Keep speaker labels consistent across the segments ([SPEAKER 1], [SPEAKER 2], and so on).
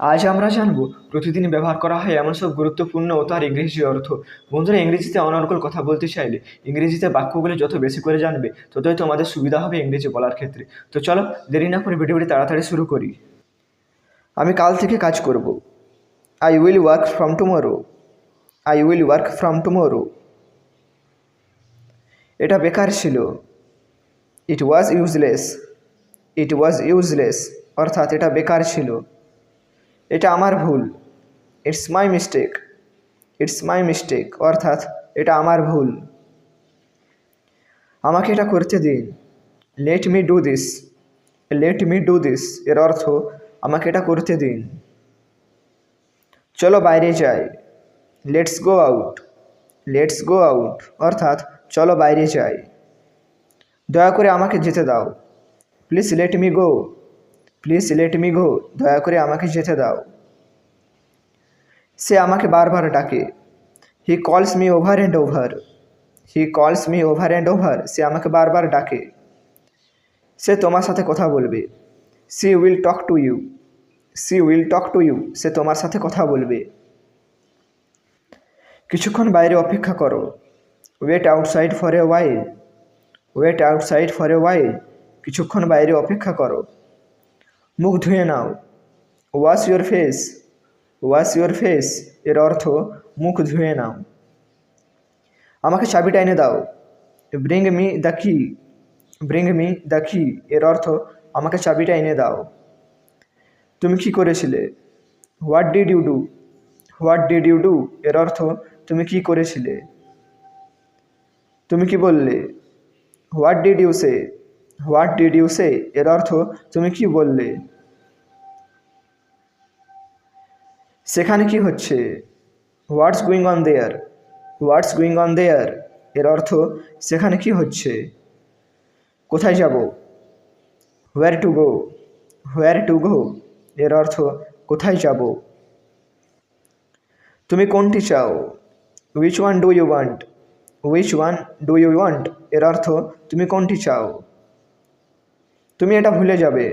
[SPEAKER 1] আজ আমরা জানব, প্রতিদিন ব্যবহার করা হয় এমন সব গুরুত্বপূর্ণ ও তার ইংরেজি অর্থ। বন্ধুরা, ইংরেজিতে অনর্গল কথা বলতে চাইলে ইংরেজিতে বাক্যগুলি যত বেশি করে জানবে, ততই তোমাদের সুবিধা হবে ইংরেজি বলার ক্ষেত্রে। তো চলো, দেরি না করে ভিডিওটি তাড়াতাড়ি শুরু করি। আমি কাল থেকে কাজ করব। I will work from tomorrow I will work from tomorrow এটা বেকার ছিল। ইট ওয়াজ ইউজলেস ইট ওয়াজ ইউজলেস অর্থাৎ এটা বেকার ছিল। এটা আমার ভুল। It's my mistake it's my mistake অর্থাৎ এটা আমার ভুল। আমাকে এটা করতে দিন। Let me do this let me do this এর অর্থ আমাকে এটা করতে দিন। চলো বাইরে যাই। Let's go out let's go out অর্থাৎ চলো বাইরে যাই। দয়া করে আমাকে যেতে দাও। Please let me go please let me go দয়া করে আমাকে যেতে দাও। সে আমাকে বারবার ডাকে। He calls me over and over he calls me over and over সে আমাকে বারবার ডাকে। সে তোমার সাথে কথা বলবে। She will talk to you she will talk to you সে তোমার সাথে কথা বলবে। কিছুক্ষণ বাইরে অপেক্ষা করো। Wait outside for a while wait outside for a while কিছুক্ষণ বাইরে অপেক্ষা করো। মুখ ধুয়ে নাও। Wash your face wash your face এর অর্থ মুখ ধুয়ে নাও। আমাকে চাবিটা এনে দাও। Bring me the key bring me the key এর অর্থ আমাকে চাবিটা এনে দাও। তুমি কি করেছিলে? What did you do what did you do এর অর্থ তুমি কি করেছিলে? তুমি কি বললে? What did you say what did you say এর অর্থ, তুমি কি বললে? সেখানে কি হচ্ছে? What's going on there what's going on there এর অর্থ, সেখানে কি হচ্ছে? কোথায় যাব? Where to go where to go এর অর্থ, কোথায় যাব? তুমি কোনটি চাও? Which one do you want which one do you want এর অর্থ, তুমি কোনটি চাও? তুমি এটা ভুলে যাবে।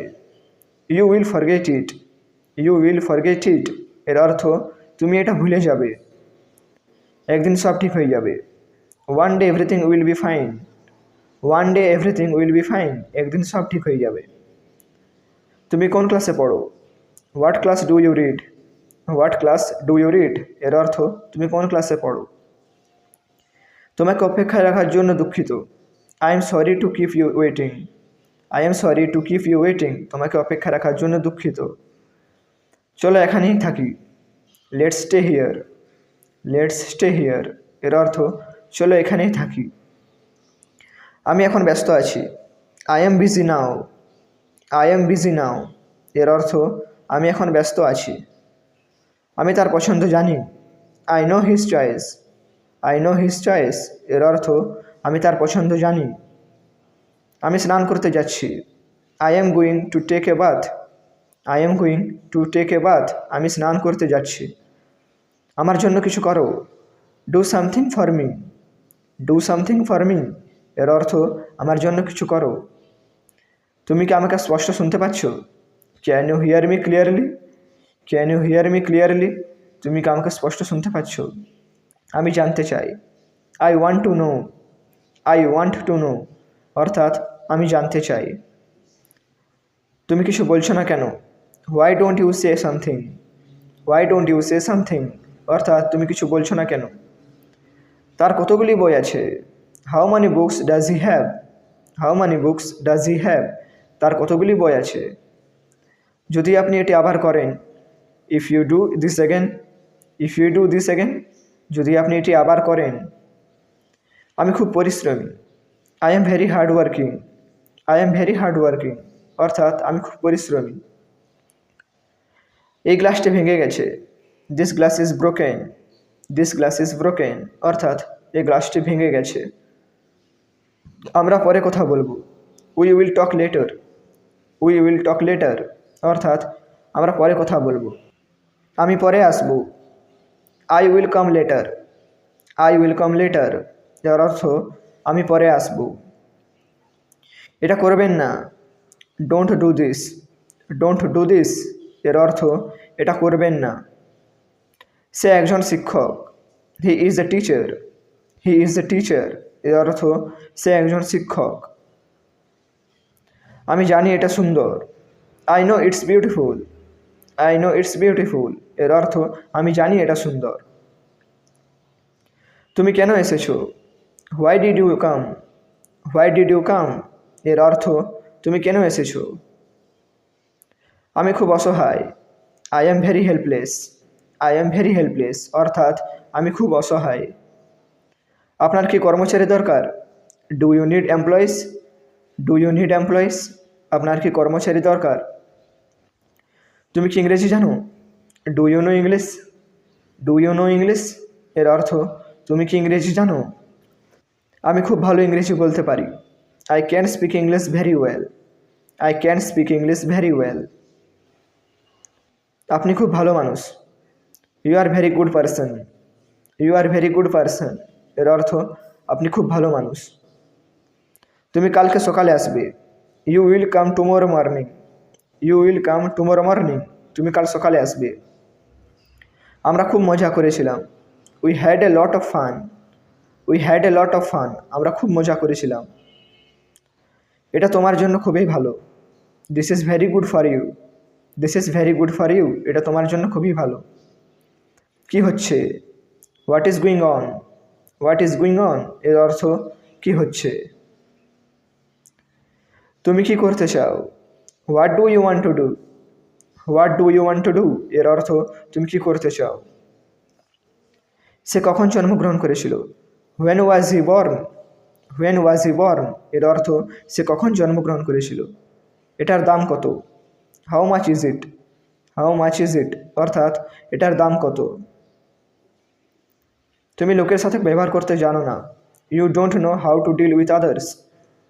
[SPEAKER 1] You will forget it you will forget it এর অর্থ, তুমি এটা ভুলে যাবে। একদিন সব ঠিক হয়ে যাবে। One day everything will be fine one day everything will be fine একদিন সব ঠিক হয়ে যাবে। তুমি কোন ক্লাসে পড়ো? What class do you read what class do you read এর অর্থ, তুমি কোন ক্লাসে পড়ো? তোমাকে অপেক্ষায় রাখার জন্য দুঃখিত। I am sorry to keep you waiting I am sorry to keep you waiting তোমাকে অপেক্ষা রাখার জন্য দুঃখিত। চলো এখানেই থাকি। Let's stay here let's stay here এর অর্থ, চলো এখানেই থাকি। আমি এখন ব্যস্ত আছি। I am busy now I am busy now এর অর্থ, আমি এখন ব্যস্ত আছি। আমি তার পছন্দ জানি। I know his choice I know his choice এর অর্থ, আমি তার পছন্দ জানি। আমি স্নান করতে যাচ্ছি। I am going to take a bath I am going to take a bath আমি স্নান করতে যাচ্ছি। আমার জন্য কিছু করো। Do something for me do something for me এর অর্থ, আমার জন্য কিছু করো। তুমি কি আমাকে স্পষ্ট শুনতে পাচ্ছ? Can you hear me clearly can you hear me clearly তুমি কি আমাকে স্পষ্ট শুনতে পাচ্ছ? আমি জানতে চাই। I want to know I want to know অর্থাৎ আমি জানতে চাই। তুমি কিছু বলছো না কেন? Why don't you say something why don't you say something অর্থাৎ তুমি কিছু বলছো না কেন? তার কতগুলি বই আছে? How many books does he have how many books does he have তার কতগুলি বই আছে? যদি আপনি এটি আবার করেন if you do this again if you do this again যদি আপনি এটি আবার করেন, আমি খুব পরিশ্রমী। I am very hard working I am very hard working অর্থাৎ আমি খুব পরিশ্রমী। এই গ্লাসটি ভেঙে গেছে। This glass is broken this glass is broken অর্থাৎ এই গ্লাসটি ভেঙে গেছে। আমরা পরে কথা বলব। We will talk later we will talk later অর্থাৎ আমরা পরে কথা বলব। আমি পরে আসব। I will come later I will come later যার অর্থ আমি পরে আসব। এটা করবেন না। Don't do this don't do this এর অর্থ, এটা করবেন না। সে একজন শিক্ষক। He is a teacher he is a teacher এর অর্থ, সে একজন শিক্ষক। আমি জানি এটা সুন্দর। I know it's beautiful I know it's beautiful এর অর্থ, আমি জানি এটা সুন্দর। তুমি কেন এসেছ? Why did you come why did you come এর অর্থ, তুমি কেন এসেছ? আমি খুব অসহায়। I am very helpless I am very helpless অর্থাৎ আমি খুব অসহায়। আপনার কি কর্মচারী দরকার? Do you need employees do you need employees আপনার কি কর্মচারী দরকার? তুমি কি ইংরেজি জানো? Do you know English do you know English এর অর্থ, তুমি কি ইংরেজি জানো? আমি খুব ভালো ইংরেজি বলতে পারি। I can speak English very well I can speak English very well আপনি খুব ভালো মানুষ। You are very good person you are very good person এর অর্থ, আপনি খুব ভালো মানুষ। তুমি কালকে সকালে আসবে। You will come tomorrow morning you will come tomorrow morning তুমি কাল সকালে আসবে। আমরা খুব মজা করেছিলাম। We had a lot of fun we had a lot of fun আমরা খুব মজা করেছিলাম। এটা তোমার জন্য খুবই ভালো। This is very good for you this is very good for you এটা তোমার জন্য খুবই ভালো। কি হচ্ছে? What is going on what is going on এর অর্থ কি হচ্ছে? তুমি কি করতে চাও? What do you want to do what do you want to do এর অর্থ তুমি কি করতে চাও? সে কখন জন্মগ্রহণ করেছিল? When was he born when was he born এর অর্থ, সে কখন জন্মগ্রহণ করেছিল? এটার দাম কত? How much is it how much is it অর্থাৎ, এটার দাম কত? তুমি লোকের সাথে ব্যবহার করতে জানো না। You don't know how to deal with others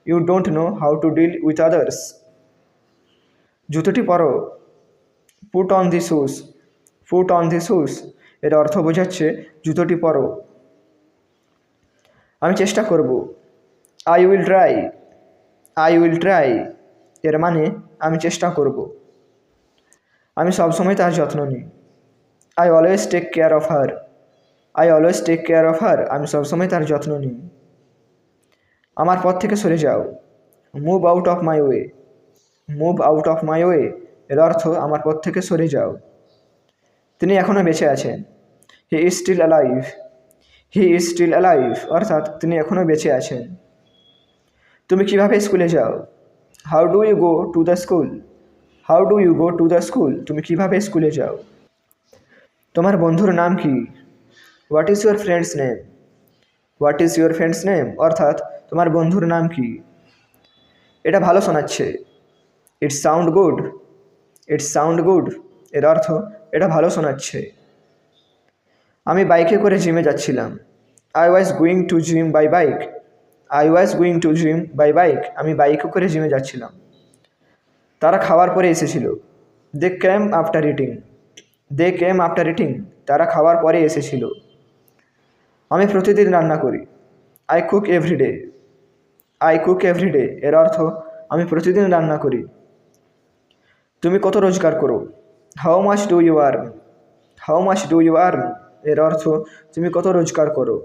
[SPEAKER 1] you don't know how to deal with others জুতোটি পরো। Put on the shoes put on the shoes এর অর্থ বোঝাচ্ছে, জুতোটি পরো। আমি চেষ্টা করব। I will try I will try এর মানে আমি চেষ্টা করব। আমি সবসময় তার যত্ন নিই। I always take care of her I always take care of her আমি সবসময় তার যত্ন নিই। আমার পথ থেকে সরে যাও। Move out of my way move out of my way এর অর্থ আমার পথ থেকে সরে যাও। তিনি এখনও বেঁচে আছেন। He is still alive he is still alive অর্থাৎ তিনি এখনও বেঁচে আছেন। তুমি কীভাবে স্কুলে যাও? How do you go to the school how do you go to the school তুমি কীভাবে স্কুলে যাও? তোমার বন্ধুর নাম কি? What is your friends name what is your friends name অর্থাৎ তোমার বন্ধুর নাম কি? এটা ভালো শোনাচ্ছে। It's sound good it's sound good এর অর্থ এটা ভালো শোনাচ্ছে। আমি বাইকে করে জিমে যাচ্ছিলাম। I was going to gym by bike I was going to gym by bike আমি বাইকে করে জিমে যাচ্ছিলাম। তারা খাওয়ার পরে এসেছিল। They came after eating they came after eating তারা খাওয়ার পরে এসেছিল। আমি প্রতিদিন রান্না করি। I cook everyday I cook everyday এর অর্থ, আমি প্রতিদিন রান্না করি। তুমি কত রোজগার করো? How much do you earn how much do you earn এর অর্থ, তুমি কত রোজগার করো?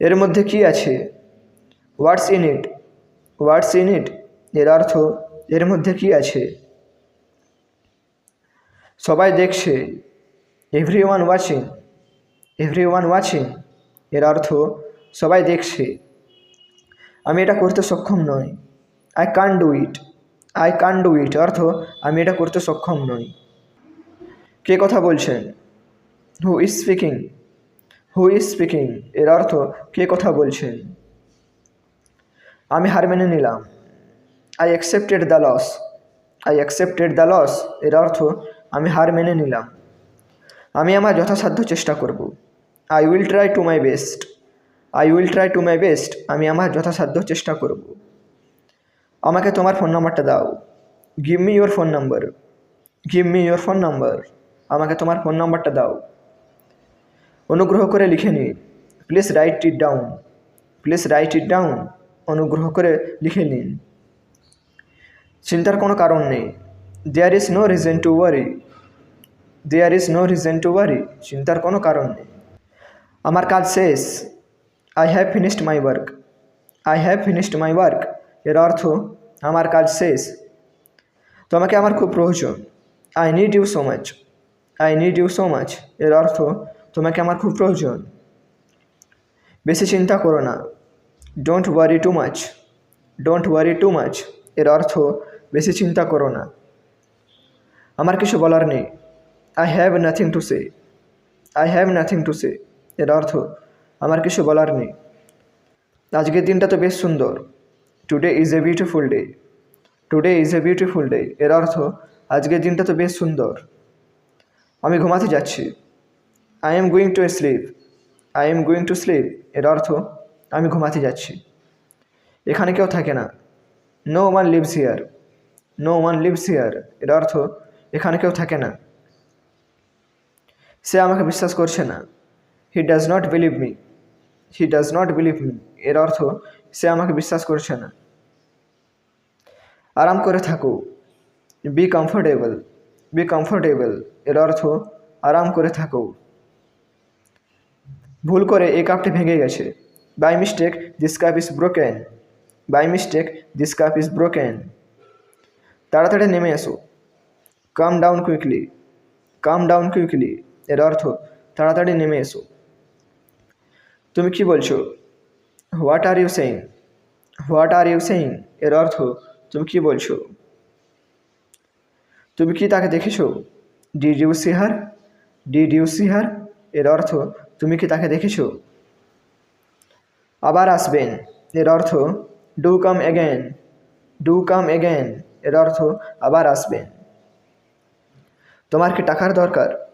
[SPEAKER 1] এর মধ্যে কি আছে? What's in it what's in it এর অর্থ, এর মধ্যে কি আছে? সবাই দেখছে। Every one watching every one watching এর অর্থ, সবাই দেখছে। আমি এটা করতে সক্ষম নই। I can do it I can do it অর্থ, আমি এটা করতে সক্ষম নই। কে কথা বলছেন? Who is speaking who is speaking এর অর্থ, কে কথা বলছেন আমি হার মেনে নিলাম। I accepted the loss I accepted the loss এর অর্থ, আমি হার মেনে নিলাম। আমি আমার যথাসাধ্য চেষ্টা করব। I will try to my best I will try to my best আমি আমার যথাসাধ্য চেষ্টা করব। আমাকে তোমার ফোন নাম্বারটা দাও। Give me your phone number give me your phone number আমাকে তোমার ফোন নাম্বারটা দাও। অনুগ্রহ করে লিখে নিন। Please write it down please write it down অনুগ্রহ করে লিখে নিন। চিন্তার কোনো কারণ নেই। There is no reason to worry there is no reason to worry চিন্তার কোনো কারণ নেই। আমার কাজ শেষ। I have finished my work I have finished my work এর অর্থ, আমার কাজ শেষ। তোমাকে আমার খুব প্রয়োজন। I need you so much I need you so much এর অর্থ তোমাকে আমার খুব প্রয়োজন। বেশি চিন্তা করো না। Don't worry too much don't worry too much এর অর্থ, বেশি চিন্তা করো না। আমার কিছু বলার নেই। I have nothing to say I have nothing to say এর অর্থ, আমার কিছু বলার নেই। আজকের দিনটা তো বেশ সুন্দর। Today is a beautiful day today is a beautiful day এর অর্থ, আজকের দিনটা তো বেশ সুন্দর। আমি ঘুমাতে যাচ্ছি। I am going to sleep I am going to sleep এর অর্থ, আমি ঘুমাতে যাচ্ছি। এখানে কেউ থাকে না। No one lives here no one lives here এর অর্থ, এখানে কেউ থাকে না। সে আমাকে বিশ্বাস করছে না। He does not believe me he does not believe me এর অর্থ, সে আমাকে বিশ্বাস করছে না। আরাম করে থাকো। বি কমফোর্টেবল বি কমফোর্টেবল এর অর্থ, আরাম করে থাকো। ভুল করে এই কাপটি ভেঙে গেছে। By mistake this cup is broken by mistake this cup is broken তাড়াতাড়ি নেমে এসো। Come down quickly come down quickly এর অর্থ তাড়াতাড়ি নেমে এসো। তুমি কি বলছো? What are you saying what are you saying এর অর্থ তুমি কি বলছো? তুমি কি তাকে দেখেছ? Did you see her did you see her এর অর্থ তুমি কি তাকে দেখেছ? আবার আসবেন। এর অর্থ do come again do come again এর অর্থ, আবার আসবেন। তোমার কি টাকার দরকার?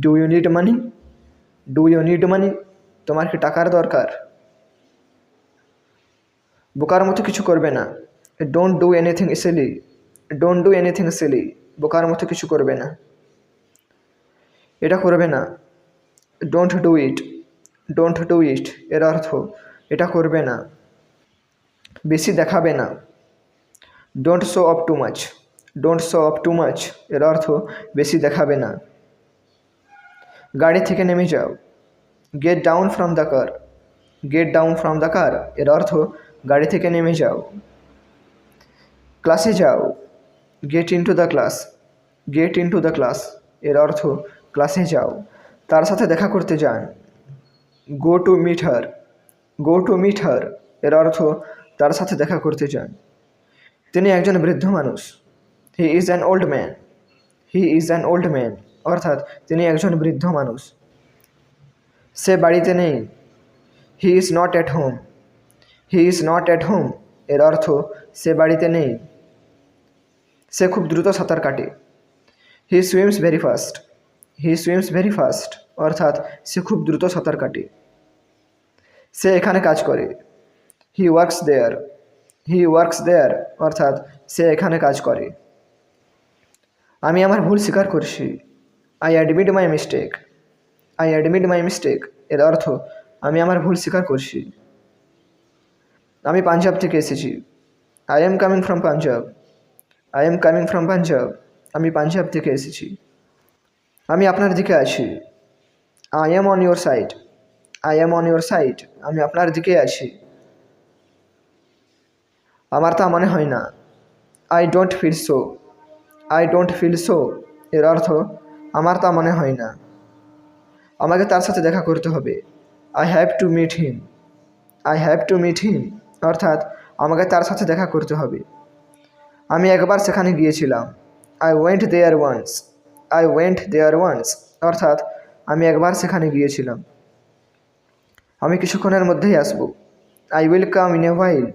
[SPEAKER 1] Do you need money do you need money তোমার কি টাকার দরকার? বোকার মতো কিছু করবে না। Don't do anything silly don't do anything silly বোকার মতো কিছু করবে না। এটা করবে না। Don't do it don't do it এর অর্থ, এটা করবে না। বেশি দেখাবে না। Don't show off too much don't show off too much এর অর্থ, বেশি দেখাবে না। গাড়ি থেকে নেমে যাও। Get down from the car get down from the car এর অর্থ, গাড়ি থেকে নেমে যাও। ক্লাসে যাও। Get into the class get into the class এর অর্থ ক্লাসে যাও। তার সাথে দেখা করতে যান। Go to meet her go to meet her এর অর্থ তার সাথে দেখা করতে যান। তিনি একজন বৃদ্ধ মানুষ। He is an old man he is an old man অর্থাৎ তিনি একজন বৃদ্ধ মানুষ। সে বাড়িতে নেই। He is not at home he is not at home এর অর্থ সে বাড়িতে নেই। সে খুব দ্রুত সাঁতার কাটে। He swims very fast he swims very fast অর্থাৎ সে খুব দ্রুত সাঁতার কাটে। সে এখানে কাজ করে। He works there he works দেয়ার অর্থাৎ সে এখানে কাজ করে। আমি আমার ভুল স্বীকার করছি। I admit my mistake I admit my mistake এর অর্থ, আমি আমার ভুল স্বীকার করছি। আমি পাঞ্জাব থেকে এসেছি। I am coming from Punjab I am coming from Punjab আমি পাঞ্জাব থেকে এসেছি। আমি আপনার দিকে আছি I am on your side I am on your side আমি আপনার দিকে আছি আমার তা মনে হয় না। I don't feel so I don't feel so এর অর্থ, আমার তা মনে হয় না। আমাকে তার সাথে দেখা করতে হবে। I have to meet him I have to meet him অর্থাৎ, আমাকে তার সাথে দেখা করতে হবে। আমি একবার সেখানে গিয়েছিলাম। I went there once I went there once অর্থাৎ, আমি একবার সেখানে গিয়েছিলাম। আমি কিছুক্ষণের মধ্যেই আসব। I will come in a while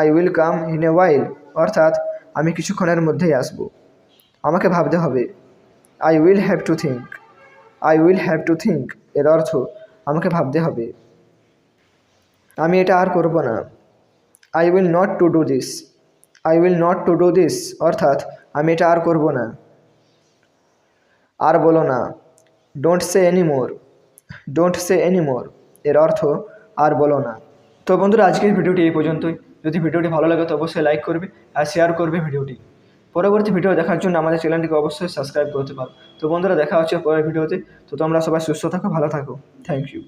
[SPEAKER 1] I will come in a while অর্থাৎ, আমি কিছুক্ষণের মধ্যেই আসব। আমাকে ভাবতে হবে। I will have to think I will have to think এর অর্থ, আমাকে ভাবতে হবে। আমি এটা আর করব না। I will not to do this I will not to do this অর্থাৎ, আমি এটা আর করব না। আর বলো না don't say any more don't say any more এর অর্থ আর বলো না। তো বন্ধুরা, আজকের ভিডিওটি এই পর্যন্তই। যদি ভিডিওটি ভালো লাগে, তো অবশ্যই লাইক করবে আর শেয়ার করবে ভিডিওটি। পরবর্তী ভিডিও দেখার জন্য আমাদের চ্যানেলটিকে অবশ্যই সাবস্ক্রাইব করতে পারো। তো বন্ধুরা, দেখা হচ্ছে পরের ভিডিওতে। তো তোমরা সবাই সুস্থ থাকো, ভালো থাকো। Thank you